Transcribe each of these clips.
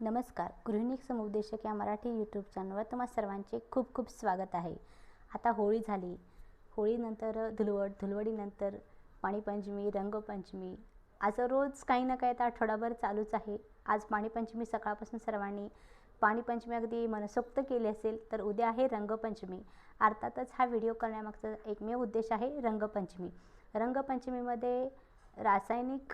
नमस्कार गृहिणी समुपदेशक या मराठी यूट्यूब चॅनलवर तुम्हा सर्वांचे खूप खूप स्वागत आहे. आता होळी झाली. होळीनंतर धुलवड धुलवडीनंतर पाणीपंचमी रंगपंचमी आज रोज काही ना काही तर आठवडाभर चालूच आहे. आज पाणीपंचमी सकाळपासून सर्वांनी पाणीपंचमी अगदी मनसोक्त केली असेल तर उद्या आहे रंगपंचमी. अर्थातच हा व्हिडिओ करण्यामागचा एकमेव उद्देश आहे रंगपंचमी. रंगपंचमीमध्ये रासायनिक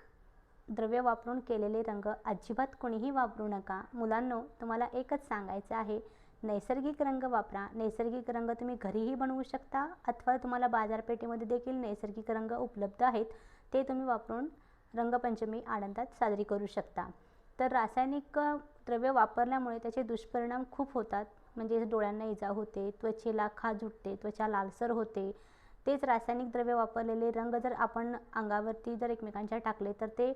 द्रव्य वापरून केलेले रंग अजिबात कोणीही वापरू नका. मुलांनो तुम्हाला एकच सांगायचं आहे. नैसर्गिक रंग वापरा. नैसर्गिक रंग तुम्ही घरीही बनवू शकता अथवा तुम्हाला बाजारपेठेमध्ये देखील नैसर्गिक रंग उपलब्ध आहेत. ते तुम्ही वापरून रंगपंचमी आनंदात साजरी करू शकता. तर रासायनिक द्रव्य वापरल्यामुळे त्याचे दुष्परिणाम खूप होतात. म्हणजे डोळ्यांना इजा होते त्वचेला खाज उठते त्वचा लालसर होते. तेच रासायनिक द्रव्य वापरलेले रंग जर आपण अंगावरती जर एकमेकांच्या टाकले तर ते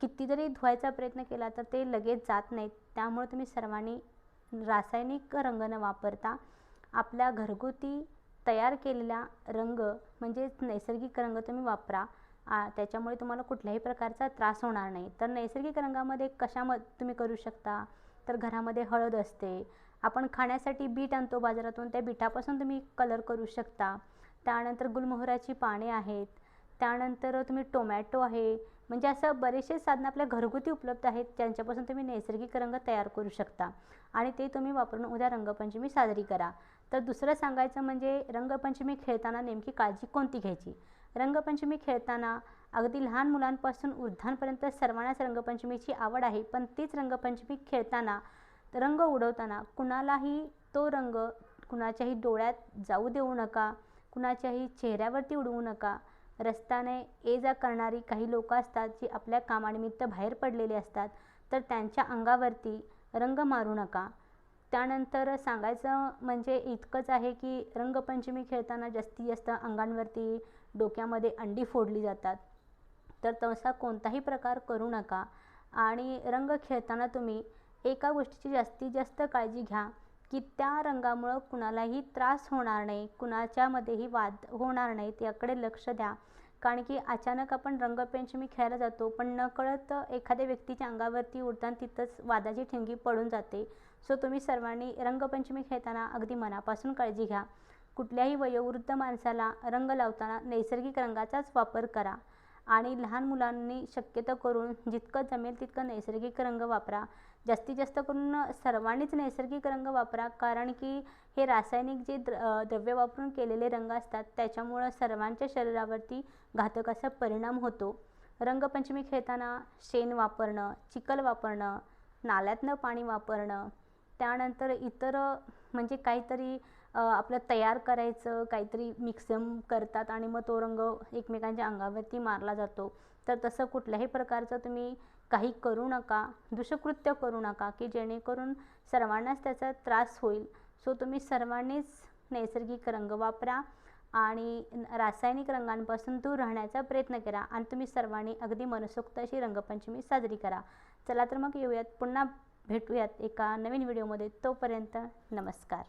किती जरी धुवायचा प्रयत्न केला तर ते लगेच जात नाहीत. त्यामुळे तुम्ही सर्वांनी रासायनिक रंग न वापरता आपल्या घरगुती तयार केलेला रंग म्हणजेच नैसर्गिक रंग तुम्ही वापरा. त्याच्यामुळे तुम्हाला कुठल्याही प्रकारचा त्रास होणार नाही. तर नैसर्गिक रंगामध्ये कशामध्ये तुम्ही करू शकता? तर घरामध्ये हळद असते. आपण खाण्यासाठी बीट आणतो बाजारातून त्या बीटापासून तुम्ही कलर करू शकता. त्यानंतर गुलमोहराची पाने आहेत. त्यानंतर तुम्ही टोमॅटो आहे. म्हणजे असं बरेचसे साधनं आपल्या घरगुती उपलब्ध आहेत ज्यांच्यापासून तुम्ही नैसर्गिक रंग तयार करू शकता. आणि ते तुम्ही वापरून उद्या रंगपंचमी साजरी करा. तर दुसरं सांगायचं म्हणजे रंगपंचमी खेळताना नेमकी काळजी कोणती घ्यायची? रंगपंचमी खेळताना अगदी लहान मुलांपासून वृद्धांपर्यंत सर्वांनाच रंगपंचमीची आवड आहे. पण तीच रंगपंचमी खेळताना रंग उडवताना कुणालाही तो रंग कुणाच्याही डोळ्यात जाऊ देऊ नका. कुणाच्याही चेहऱ्यावरती उडवू नका. रस्त्याने ये जा करणारी काही लोकं असतात जी आपल्या कामानिमित्त बाहेर पडलेली असतात. तर त्यांच्या अंगावरती रंग मारू नका. त्यानंतर सांगायचं म्हणजे इतकंच आहे की रंगपंचमी खेळताना जास्तीत जास्त अंगांवरती डोक्यामध्ये अंडी फोडली जातात. तर तसा कोणताही प्रकार करू नका. आणि रंग खेळताना तुम्ही एका गोष्टीची जास्तीत जास्त काळजी घ्या. की त्या रंगामुळं कुणालाही त्रास होणार नाही कुणाच्यामध्येही वाद होणार नाही याकडे लक्ष द्या. कारण की अचानक आपण रंगपंचमी खेळायला जातो पण नकळत एखाद्या व्यक्तीच्या अंगावरती उडताना तिथंच वादाची ठिणगी पडून जाते. सो तुम्ही सर्वांनी रंगपंचमी खेळताना अगदी मनापासून काळजी घ्या. कुठल्याही वयोवृद्ध माणसाला रंग लावताना नैसर्गिक रंगाचाच वापर करा. आणि लहान मुलांनी शक्यतो करून जितकं जमेल तितकं नैसर्गिक रंग वापरा. जास्तीत जास्त करून सर्वांनीच नैसर्गिक रंग वापरा कारण की हे रासायनिक जे द्र द्रव्य वापरून केलेले रंग असतात त्याच्यामुळं सर्वांच्या शरीरावरती घातक असा परिणाम होतो. रंगपंचमी खेळताना शेण वापरणं चिखल वापरणं नाल्यातनं पाणी वापरणं त्यानंतर इतर म्हणजे काहीतरी आपलं तयार करायचं काहीतरी मिक्सम करतात आणि मग तो रंग एकमेकांच्या अंगावरती मारला जातो. तर तसं कुठल्याही प्रकारचं तुम्ही काही करू नका दुष्कृत्य करू नका की जेणेकरून सर्वांनाच त्याचा त्रास होईल. सो तुम्ही सर्वांनीच नैसर्गिक रंग वापरा आणि रासायनिक रंगांपासून दूर राहण्याचा प्रयत्न करा आणि तुम्ही सर्वांनी अगदी मनसोक्त अशी रंगपंचमी साजरी करा. चला तर मग येऊयात पुन्हा भेटूयात एका नवीन व्हिडिओमध्ये. तोपर्यंत नमस्कार.